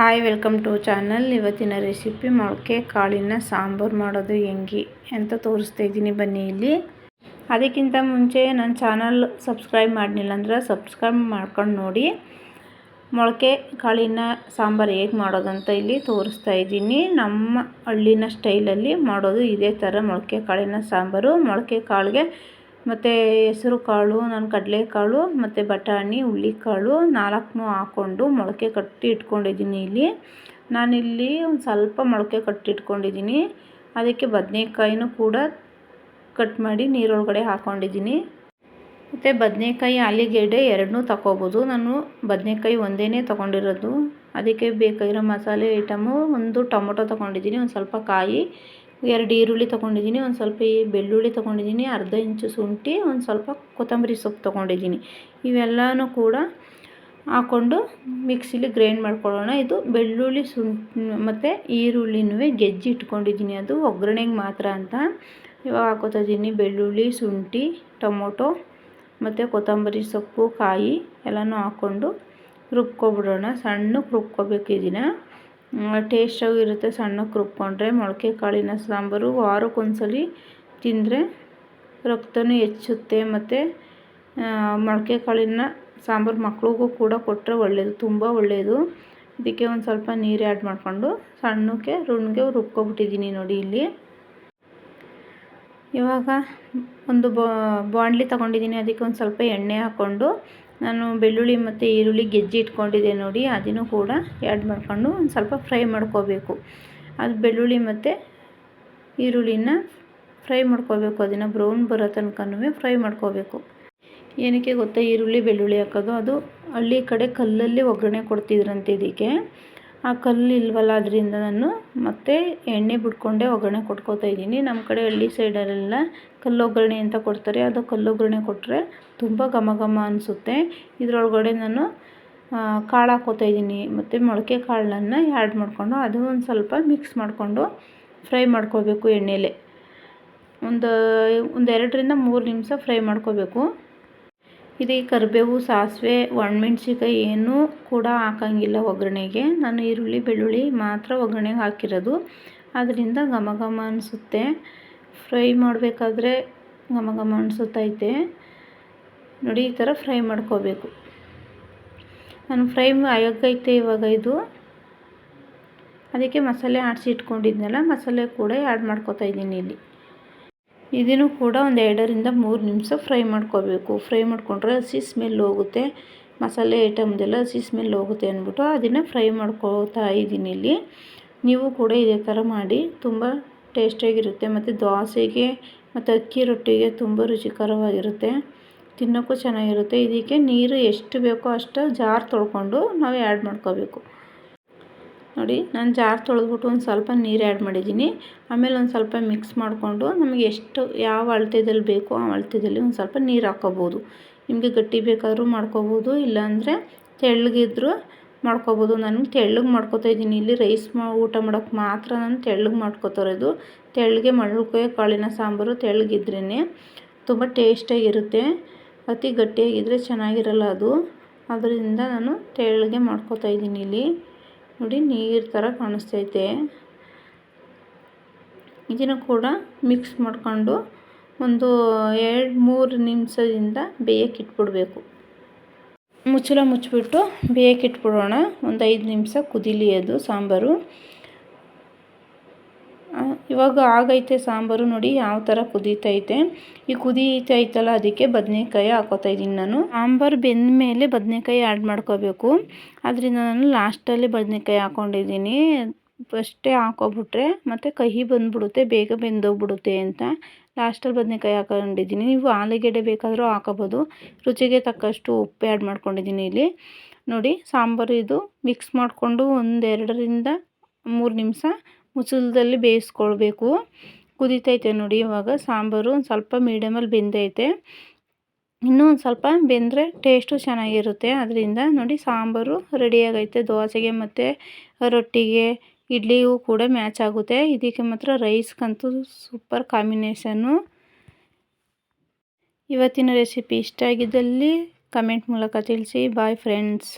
Hi, welcome to channel. ಇವತ್ತಿನ recipe ಮೊಳಕೆ ಕಾಳಿನ ಸಾಂಬಾರು ಮಾಡೋದು ಹೆಂಗಿ ಅಂತ ತೋರಿಸ್ತಾ ಇದ್ದೀನಿ ಬನ್ನಿ ಇಲ್ಲಿ. ಅದಕ್ಕಿಂತ ಮುಂಚೆ ನನ್ನ ಚಾನಲ್ ಸಬ್ಸ್ಕ್ರೈಬ್ ಮಾಡಲಿಲ್ಲ ಅಂದ್ರೆ ಸಬ್ಸ್ಕ್ರೈಬ್ ಮಾಡ್ಕೊಂಡು ನೋಡಿ. ಮೊಳಕೆ ಕಾಳಿನ ಸಾಂಬಾರು ಹೇಗೆ ಮಾಡೋದಂತ ಇಲ್ಲಿ ತೋರಿಸ್ತಾ ಇದ್ದೀನಿ. ನಮ್ಮ ಹಳ್ಳಿನ ಸ್ಟೈಲಲ್ಲಿ ಮಾಡೋದು ಇದೇ ಥರ ಮೊಳಕೆ ಕಾಳಿನ ಸಾಂಬಾರು. ಮೊಳಕೆ ಕಾಳಿಗೆ ಮತ್ತು ಹೆಸರು ಕಾಳು, ನಾನು ಕಡಲೆಕಾಳು ಮತ್ತು ಬಟಾಣಿ ಹುಳ್ಳಿಕಾಳು ನಾಲ್ಕನ್ನೂ ಹಾಕ್ಕೊಂಡು ಮೊಳಕೆ ಕಟ್ಟಿ ಇಟ್ಕೊಂಡಿದ್ದೀನಿ ಇಲ್ಲಿ. ನಾನಿಲ್ಲಿ ಒಂದು ಸ್ವಲ್ಪ ಮೊಳಕೆ ಕಟ್ಟಿ ಇಟ್ಕೊಂಡಿದ್ದೀನಿ. ಅದಕ್ಕೆ ಬದನೇಕಾಯಿನೂ ಕೂಡ ಕಟ್ ಮಾಡಿ ನೀರೊಳಗಡೆ ಹಾಕ್ಕೊಂಡಿದ್ದೀನಿ ಮತ್ತು ಬದನೇಕಾಯಿ, ಆಲಿಗೆಡ್ಡೆ ಎರಡನ್ನೂ ತಗೋಬೋದು ನಾನು ಬದನೇಕಾಯಿ ಒಂದೇ ತೊಗೊಂಡಿರೋದು. ಅದಕ್ಕೆ ಬೇಕಾಗಿರೋ ಮಸಾಲೆ ಐಟಮು ಒಂದು ಟೊಮೊಟೊ ತೊಗೊಂಡಿದ್ದೀನಿ, ಒಂದು ಸ್ವಲ್ಪ ಕಾಯಿ. ಎರಡು ಈರುಳ್ಳಿ ತೊಗೊಂಡಿದ್ದೀನಿ, ಒಂದು ಸ್ವಲ್ಪ ಈ ಬೆಳ್ಳುಳ್ಳಿ ತೊಗೊಂಡಿದ್ದೀನಿ, ಅರ್ಧ ಇಂಚು ಶುಂಠಿ, ಒಂದು ಸ್ವಲ್ಪ ಕೊತ್ತಂಬರಿ ಸೊಪ್ಪು ತೊಗೊಂಡಿದ್ದೀನಿ. ಇವೆಲ್ಲನೂ ಕೂಡ ಹಾಕ್ಕೊಂಡು ಮಿಕ್ಸಿಲಿ ಗ್ರೈಂಡ್ ಮಾಡ್ಕೊಳ್ಳೋಣ. ಇದು ಬೆಳ್ಳುಳ್ಳಿ ಶುಂಠಿ, ಮತ್ತು ಈರುಳ್ಳಿನೂ ಗೆಜ್ಜಿ ಇಟ್ಕೊಂಡಿದ್ದೀನಿ. ಅದು ಒಗ್ಗರಣೆಗೆ ಮಾತ್ರ ಅಂತ ಇವಾಗ ಹಾಕೋತಾ ಇದ್ದೀನಿ. ಬೆಳ್ಳುಳ್ಳಿ, ಶುಂಠಿ, ಟೊಮೊಟೊ, ಮತ್ತು ಕೊತ್ತಂಬರಿ ಸೊಪ್ಪು, ಕಾಯಿ ಎಲ್ಲನೂ ಹಾಕ್ಕೊಂಡು ರುಬ್ಕೊಬಿಡೋಣ. ಸಣ್ಣಕ್ಕೆ ರುಬ್ಕೋಬೇಕು ಇದನ್ನು ಟೇಸ್ಟಾಗೂ ಇರುತ್ತೆ. ಸಣ್ಣಕ್ಕೆ ರುಬ್ಕೊಂಡ್ರೆ ಮೊಳಕೆ ಕಾಳಿನ ಸಾಂಬಾರು. ವಾರಕ್ಕೊಂದ್ಸಲಿ ತಿಂದರೆ ರಕ್ತನೂ ಹೆಚ್ಚುತ್ತೆ ಮತ್ತು ಮೊಳಕೆ ಕಾಳಿನ ಸಾಂಬಾರು ಮಕ್ಳಿಗೂ ಕೂಡ ಕೊಟ್ಟರೆ ಒಳ್ಳೆಯದು ತುಂಬ ಒಳ್ಳೆಯದು ಇದಕ್ಕೆ ಒಂದು ಸ್ವಲ್ಪ ನೀರು ಆ್ಯಡ್ ಮಾಡಿಕೊಂಡು ಸಣ್ಣಕ್ಕೆ, ರುಣ್ಗೆ ರುಬ್ಕೊಬಿಟ್ಟಿದ್ದೀನಿ ನೋಡಿ ಇಲ್ಲಿ. ಇವಾಗ ಒಂದು ಬಾಣಲಿ ತೊಗೊಂಡಿದ್ದೀನಿ ಅದಕ್ಕೆ ಒಂದು ಸ್ವಲ್ಪ ಎಣ್ಣೆ ಹಾಕ್ಕೊಂಡು ನಾನು ಬೆಳ್ಳುಳ್ಳಿ ಮತ್ತು ಈರುಳ್ಳಿ ಗೆಜ್ಜಿ ಇಟ್ಕೊಂಡಿದ್ದೆ ನೋಡಿ, ಅದನ್ನು ಕೂಡ ಆ್ಯಡ್ ಮಾಡಿಕೊಂಡು ಒಂದು ಸ್ವಲ್ಪ ಫ್ರೈ ಮಾಡ್ಕೋಬೇಕು. ಅದು ಬೆಳ್ಳುಳ್ಳಿ ಮತ್ತು ಈರುಳ್ಳಿನ ಫ್ರೈ ಮಾಡ್ಕೋಬೇಕು. ಅದನ್ನು ಬ್ರೌನ್ ಬರೋ ತನಕನೂ ಫ್ರೈ ಮಾಡ್ಕೋಬೇಕು. ಏನಕ್ಕೆ ಗೊತ್ತಾ ಈರುಳ್ಳಿ ಬೆಳ್ಳುಳ್ಳಿ ಹಾಕೋದು? ಅದು ಹಳ್ಳಿ ಕಡೆ ಕಲ್ಲಲ್ಲಿ ಒಗ್ಗರಣೆ ಕೊಡ್ತಿದ್ರಂತೆ ಇದಕ್ಕೆ. ಆ ಕಲ್ಲು ಇಲ್ವಲ್ಲ ಅದರಿಂದ ನಾನು ಮತ್ತೆ ಎಣ್ಣೆ ಬಿಟ್ಕೊಂಡೆ ಒಗ್ಗರಣೆ ಕೊಟ್ಕೋತಾ ಇದ್ದೀನಿ. ನಮ್ಮ ಕಡೆ ಹಳ್ಳಿ ಸೈಡಲ್ಲೆಲ್ಲ ಕಲ್ಲು ಒಗ್ಗರಣೆ ಅಂತ ಕೊಡ್ತಾರೆ. ಅದು ಕಲ್ಲು ಒಗ್ಗರಣೆ ಕೊಟ್ಟರೆ ತುಂಬ ಘಮ ಘಮ ಅನಿಸುತ್ತೆ. ಇದರೊಳಗಡೆ ನಾನು ಕಾಳು ಹಾಕೋತಾ ಇದ್ದೀನಿ. ಮತ್ತು ಮೊಳಕೆ ಕಾಳನ್ನು ಆ್ಯಡ್ ಮಾಡಿಕೊಂಡು ಅದು ಒಂದು ಸ್ವಲ್ಪ ಮಿಕ್ಸ್ ಮಾಡಿಕೊಂಡು ಫ್ರೈ ಮಾಡ್ಕೋಬೇಕು ಎಣ್ಣೆಲೆ. ಒಂದು ಒಂದೆರಡರಿಂದ ಮೂರು ನಿಮಿಷ ಫ್ರೈ ಮಾಡ್ಕೋಬೇಕು. ಇದಕ್ಕೆ ಕರಿಬೇವು, ಸಾಸಿವೆ ಒಣಮೆಣ್ಸಿಕಾಯಿ ಏನೂ ಕೂಡ ಹಾಕೋಂಗಿಲ್ಲ ಒಗ್ಗರಣೆಗೆ. ನಾನು ಈರುಳ್ಳಿ, ಬೆಳ್ಳುಳ್ಳಿ ಮಾತ್ರ ಒಗ್ಗರಣೆಗೆ ಹಾಕಿರೋದು. ಅದರಿಂದ ಘಮ ಘಮ ಅನಿಸುತ್ತೆ. ಫ್ರೈ ಮಾಡಬೇಕಾದ್ರೆ ಘಮ ಘಮ ಅನಿಸುತ್ತೈತೆ. ನೋಡಿ, ಈ ಥರ ಫ್ರೈ ಮಾಡ್ಕೋಬೇಕು. ನಾನು ಫ್ರೈ ಆಗೈತೆ ಇವಾಗ ಇದು. ಅದಕ್ಕೆ ಮಸಾಲೆ ಆಡಿಸಿ ಇಟ್ಕೊಂಡಿದ್ನಲ್ಲ, ಮಸಾಲೆ ಕೂಡ ಆ್ಯಡ್ ಮಾಡ್ಕೋತಾ ಇದ್ದೀನಿ ಇಲ್ಲಿ. ಇದನ್ನು ಕೂಡ ಒಂದು ಎರಡರಿಂದ ಮೂರು ನಿಮಿಷ ಫ್ರೈ ಮಾಡ್ಕೋಬೇಕು. ಫ್ರೈ ಮಾಡಿಕೊಂಡ್ರೆ ಹಸಿ ಸ್ಮೆಲ್ ಹೋಗುತ್ತೆ. ಮಸಾಲೆ ಐಟಮ್ದೆಲ್ಲ ಹಸಿ ಸ್ಮೆಲ್ ಹೋಗುತ್ತೆ ಅಂದ್ಬಿಟ್ಟು ಅದನ್ನು ಫ್ರೈ ಮಾಡ್ಕೋತಾ ಇದ್ದೀನಿ ಇಲ್ಲಿ. ನೀವು ಕೂಡ ಇದೇ ಥರ ಮಾಡಿ, ತುಂಬ ಟೇಸ್ಟಿಯಾಗಿರುತ್ತೆ ಮತ್ತು ದೋಸೆಗೆ ಮತ್ತು ಅಕ್ಕಿ ರೊಟ್ಟಿಗೆ ತುಂಬ ರುಚಿಕರವಾಗಿರುತ್ತೆ. ತಿನ್ನೋಕ್ಕೂ ಚೆನ್ನಾಗಿರುತ್ತೆ. ಇದಕ್ಕೆ ನೀರು ಎಷ್ಟು ಬೇಕೋ ಅಷ್ಟು ಜಾರ್ ತೊಳ್ಕೊಂಡು ನಾವು ಆ್ಯಡ್ ಮಾಡ್ಕೋಬೇಕು. ನೋಡಿ, ನಾನು ಜಾರ್ ತೊಳೆದ್ಬಿಟ್ಟು ಒಂದು ಸ್ವಲ್ಪ ನೀರು ಆ್ಯಡ್ ಮಾಡಿದ್ದೀನಿ. ಆಮೇಲೆ ಒಂದು ಸ್ವಲ್ಪ ಮಿಕ್ಸ್ ಮಾಡಿಕೊಂಡು ನಮಗೆ ಎಷ್ಟು, ಯಾವ ಅಳತೆದಲ್ಲಿ ಬೇಕೋ ಆ ಅಳತೆದಲ್ಲಿ ಒಂದು ಸ್ವಲ್ಪ ನೀರು ಹಾಕ್ಕೋಬೋದು ನಿಮಗೆ ಗಟ್ಟಿ ಬೇಕಾದರೂ ಮಾಡ್ಕೋಬೋದು, ಇಲ್ಲಾಂದರೆ ತೆಳ್ಳಗಿದ್ರೂ ಮಾಡ್ಕೋಬೋದು. ನಾನು ತೆಳ್ಳಗೆ ಮಾಡ್ಕೋತಾ ಇದ್ದೀನಿ. ಇಲ್ಲಿ ರೈಸ್ ಮಾ, ಊಟ ಮಾಡೋಕ್ಕೆ ಮಾತ್ರ ನಾನು ತೆಳ್ಳಗೆ ಮಾಡ್ಕೋತಿರೋದು ತೆಳ್ಳಗೆ ಮೊಳಕೆ ಕಾಳಿನ ಸಾಂಬಾರು ತೆಳ್ಳಗಿದ್ರೇ ತುಂಬ ಟೇಸ್ಟಾಗಿರುತ್ತೆ ಅತಿ ಗಟ್ಟಿಯಾಗಿದ್ದರೆ ಚೆನ್ನಾಗಿರಲ್ಲ ಅದು. ಅದರಿಂದ ನಾನು ತೆಳ್ಳಗೆ ಮಾಡ್ಕೋತಾ ಇದ್ದೀನಿ ಇಲ್ಲಿ. ನೋಡಿ ನೀರು ಥರ ಕಾಣಿಸ್ತೈತೆ. ಇದನ್ನು ಕೂಡ ಮಿಕ್ಸ್ ಮಾಡ್ಕೊಂಡು ಒಂದು ಎರಡು ಮೂರು ನಿಮಿಷದಿಂದ ಬೇಯಕ್ಕೆ ಇಟ್ಬಿಡಬೇಕು. ಮುಚ್ಚಳ ಮುಚ್ಚಿಬಿಟ್ಟು ಬೇಯಕ್ಕೆ ಇಟ್ಬಿಡೋಣ. ಒಂದು ಐದು ನಿಮಿಷ ಕುದಿಲಿ ಅದು ಸಾಂಬಾರು. ಇವಾಗ ಆಗೈತೆ ಸಾಂಬಾರು ನೋಡಿ ಯಾವ ಥರ ಕುದೀತೈತೆ. ಈ ಕುದೀತೈತಲ್ಲ, ಅದಕ್ಕೆ ಬದನೆಕಾಯಿ ಹಾಕೋತಾ ಇದ್ದೀನಿ ನಾನು. ಸಾಂಬಾರು ಬೆಂದ ಮೇಲೆ ಬದನೆಕಾಯಿ ಆ್ಯಡ್ ಮಾಡ್ಕೋಬೇಕು. ಅದರಿಂದ ನಾನು ಲಾಸ್ಟಲ್ಲಿ ಬದನೇಕಾಯಿ ಹಾಕ್ಕೊಂಡಿದ್ದೀನಿ ಫಸ್ಟೇ ಹಾಕೋಬಿಟ್ರೆ ಮತ್ತು ಕಹಿ ಬಂದುಬಿಡುತ್ತೆ, ಬೇಗ ಬೆಂದೋಗ್ಬಿಡುತ್ತೆ ಅಂತ. ಲಾಸ್ಟಲ್ಲಿ ಬದನೇಕಾಯಿ ಹಾಕೊಂಡಿದ್ದೀನಿ. ನೀವು ಆಲೂಗೆಡ್ಡೆ ಬೇಕಾದರೂ ಹಾಕೋಬೋದು. ರುಚಿಗೆ ತಕ್ಕಷ್ಟು ಉಪ್ಪು ಆ್ಯಡ್ ಮಾಡ್ಕೊಂಡಿದ್ದೀನಿ ಇಲ್ಲಿ. ನೋಡಿ, ಸಾಂಬಾರು ಇದು ಮಿಕ್ಸ್ ಮಾಡಿಕೊಂಡು ಒಂದೆರಡರಿಂದ ಮೂರು ನಿಮಿಷ ಮುಚ್ಚಳದಲ್ಲಿ ಬೇಯಿಸ್ಕೊಳ್ಬೇಕು. ಕುದೀತೈತೆ ನೋಡಿ ಇವಾಗ. ಸಾಂಬಾರು ಒಂದು ಸ್ವಲ್ಪ ಮೀಡಿಯಮಲ್ಲಿ ಬೆಂದೈತೆ. ಇನ್ನೂ ಒಂದು ಸ್ವಲ್ಪ ಬೆಂದರೆ ಟೇಸ್ಟು ಚೆನ್ನಾಗಿರುತ್ತೆ. ಅದರಿಂದ ನೋಡಿ ಸಾಂಬಾರು ರೆಡಿಯಾಗೈತೆ ದೋಸೆಗೆ ಮತ್ತು ರೊಟ್ಟಿಗೆ, ಇಡ್ಲಿಗೂ ಕೂಡ ಮ್ಯಾಚ್ ಆಗುತ್ತೆ. ಇದಕ್ಕೆ ಮಾತ್ರ ರೈಸ್ಗಂತೂ ಸೂಪರ್ ಕಾಂಬಿನೇಷನ್ನು ಇವತ್ತಿನ ರೆಸಿಪಿ ಇಷ್ಟ ಆಗಿದ್ದಲ್ಲಿ ಕಮೆಂಟ್ ಮೂಲಕ ತಿಳಿಸಿ. Bye friends